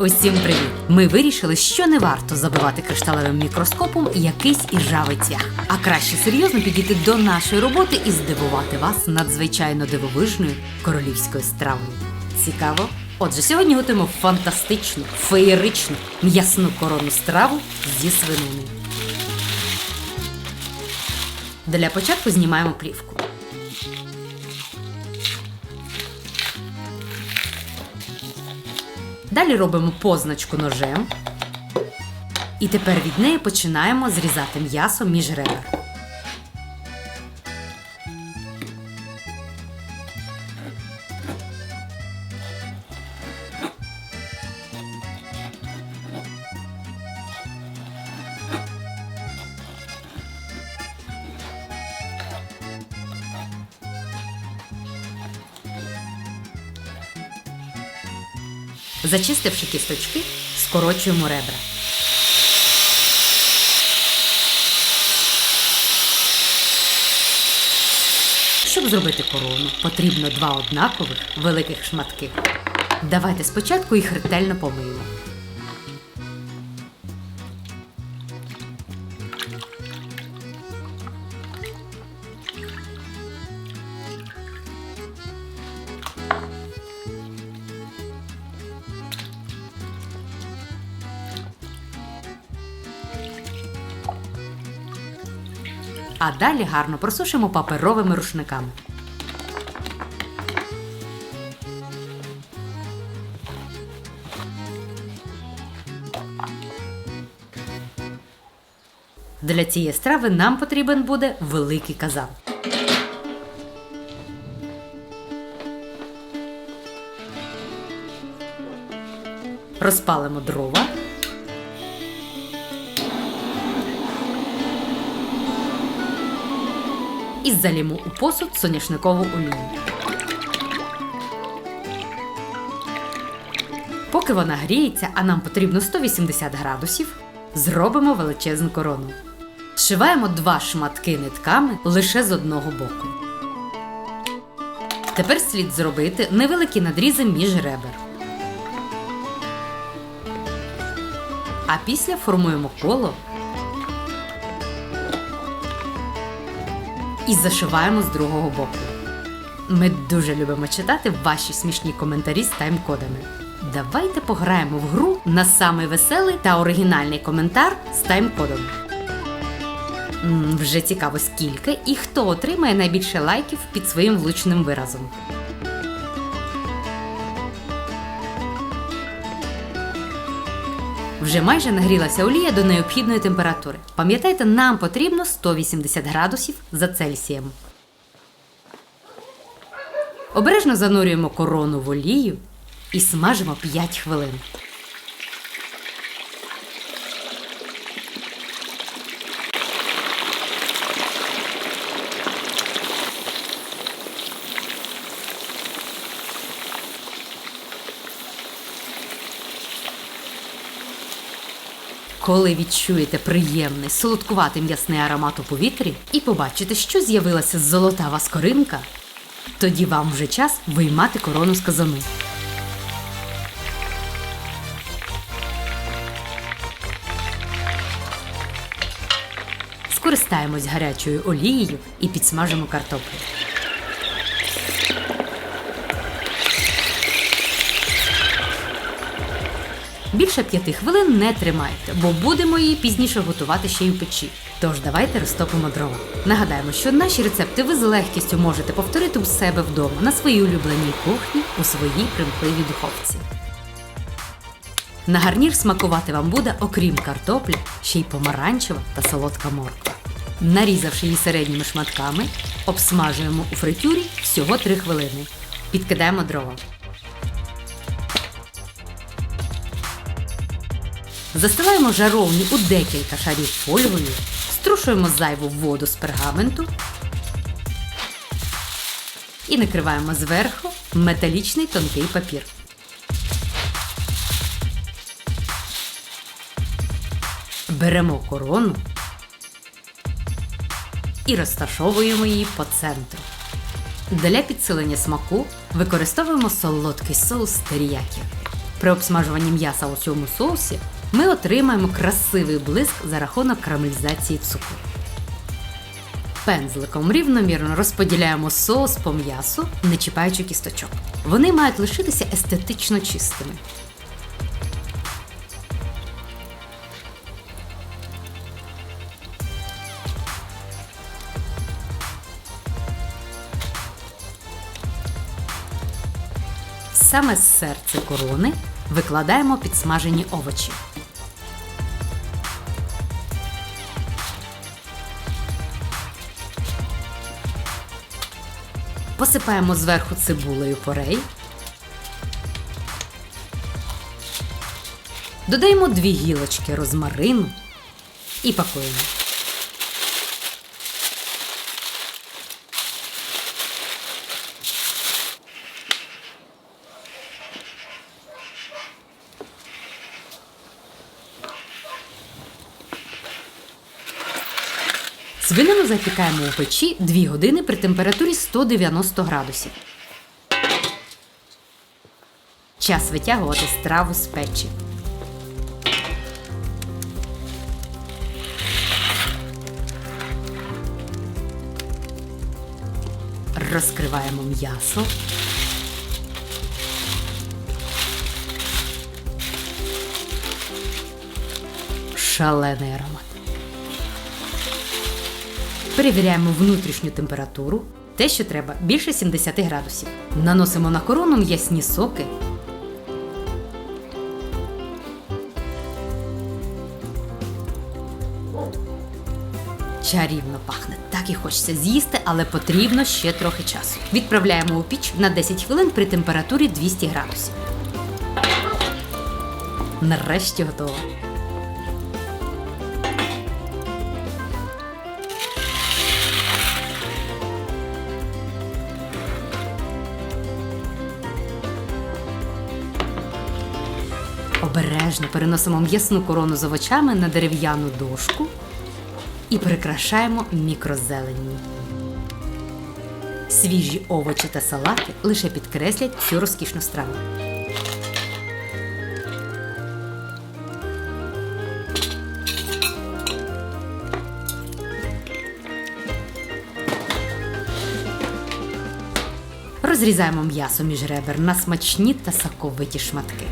Усім привіт! Ми вирішили, що не варто забивати кришталевим мікроскопом якийсь іржавий цвях, а краще серйозно підійти до нашої роботи і здивувати вас надзвичайно дивовижною королівською стравою. Цікаво? Отже, сьогодні готуємо фантастичну, феєричну м'ясну коронну страву зі свинини. Для початку знімаємо плівку. Далі робимо позначку ножем. І тепер від неї починаємо зрізати м'ясо між ребер. Зачистивши кісточки, скорочуємо ребра. Щоб зробити корону, потрібно два однакових великих шматки. Давайте спочатку їх ретельно помиємо. А далі гарно просушимо паперовими рушниками. Для цієї страви нам потрібен буде великий казан. Розпалимо дрова. І залімо у посуд соняшникову олію. Поки вона гріється, а нам потрібно 180 градусів, зробимо величезну корону. Зшиваємо два шматки нитками лише з одного боку. Тепер слід зробити невеликі надрізи між ребер. А після формуємо коло і зашиваємо з другого боку. Ми дуже любимо читати ваші смішні коментарі з тайм-кодами. Давайте пограємо в гру на самий веселий та оригінальний коментар з тайм-кодом. Вже цікаво, скільки і хто отримає найбільше лайків під своїм влучним виразом. Вже майже нагрілася олія до необхідної температури. Пам'ятайте, нам потрібно 180 градусів за Цельсієм. Обережно занурюємо корону в олію і смажимо 5 хвилин. Коли відчуєте приємний солодкуватий м'ясний аромат у повітрі і побачите, що з'явилася золотава скоринка, тоді вам вже час виймати корону з казану. Скористаємось гарячою олією і підсмажимо картоплю. Більше п'яти хвилин не тримайте, бо будемо її пізніше готувати ще й у печі. Тож давайте розтопимо дрова. Нагадаємо, що наші рецепти ви з легкістю можете повторити у себе вдома на своїй улюбленій кухні у своїй примхливій духовці. На гарнір смакувати вам буде, окрім картоплі, ще й помаранчева та солодка морква. Нарізавши її середніми шматками, обсмажуємо у фритюрі всього 3 хвилини. Підкидаємо дрова. Застилаємо жаровню у декілька шарів фольгою, струшуємо зайву воду з пергаменту і накриваємо зверху металічний тонкий папір. Беремо корону і розташовуємо її по центру. Для підсилення смаку використовуємо солодкий соус теріякі. При обсмажуванні м'яса у цьому соусі ми отримаємо красивий блиск за рахунок карамелізації цукру. Пензликом рівномірно розподіляємо соус по м'ясу, не чіпаючи кісточок. Вони мають лишитися естетично чистими. Саме з серце корони викладаємо підсмажені овочі. Посипаємо зверху цибулею порей. Додаємо дві гілочки розмарину і пакуємо. Свинину запікаємо у печі 2 години при температурі 190 градусів. Час витягувати страву з печі. Розкриваємо м'ясо. Шалений аромат. Перевіряємо внутрішню температуру. Те, що треба, більше 70 градусів. Наносимо на корону м'ясні соки. Чарівно пахне. Так і хочеться з'їсти, але потрібно ще трохи часу. Відправляємо у піч на 10 хвилин при температурі 200 градусів. Нарешті готово. Обережно переносимо м'ясну корону з овочами на дерев'яну дошку і прикрашаємо мікрозеленню. Свіжі овочі та салати лише підкреслять цю розкішну страву. Розрізаємо м'ясо між ребер на смачні та соковиті шматки.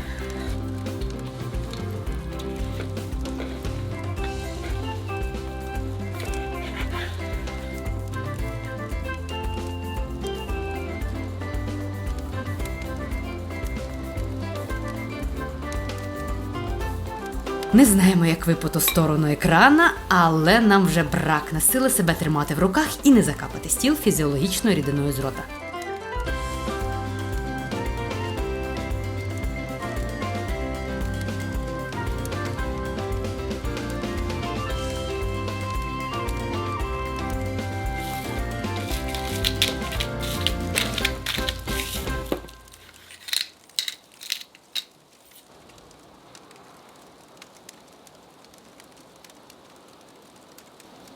Не знаємо, як ви по ту сторону екрана, але нам вже бракне сили себе тримати в руках і не закапати стіл фізіологічною рідиною з рота.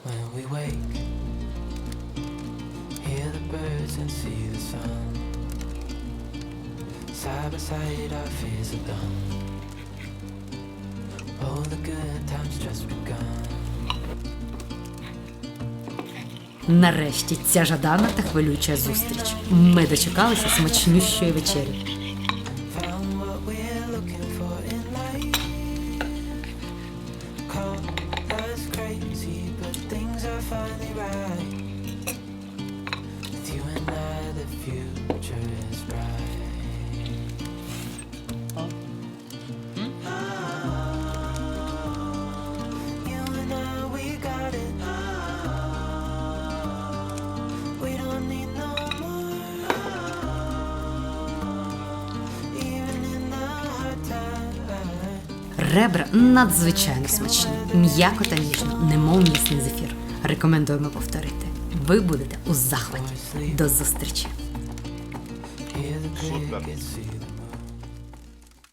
When we wake, hear the birds and see the sun. Side by side, our fears are done. All the good times just begun. Нарешті ця жадана та хвилююча зустріч. Ми дочекалися смачнющої вечері. Ребра надзвичайно смачні, м'яко та ніжно, немов м'ясний зефір. Рекомендуємо повторити. Ви будете у захваті. До зустрічі! See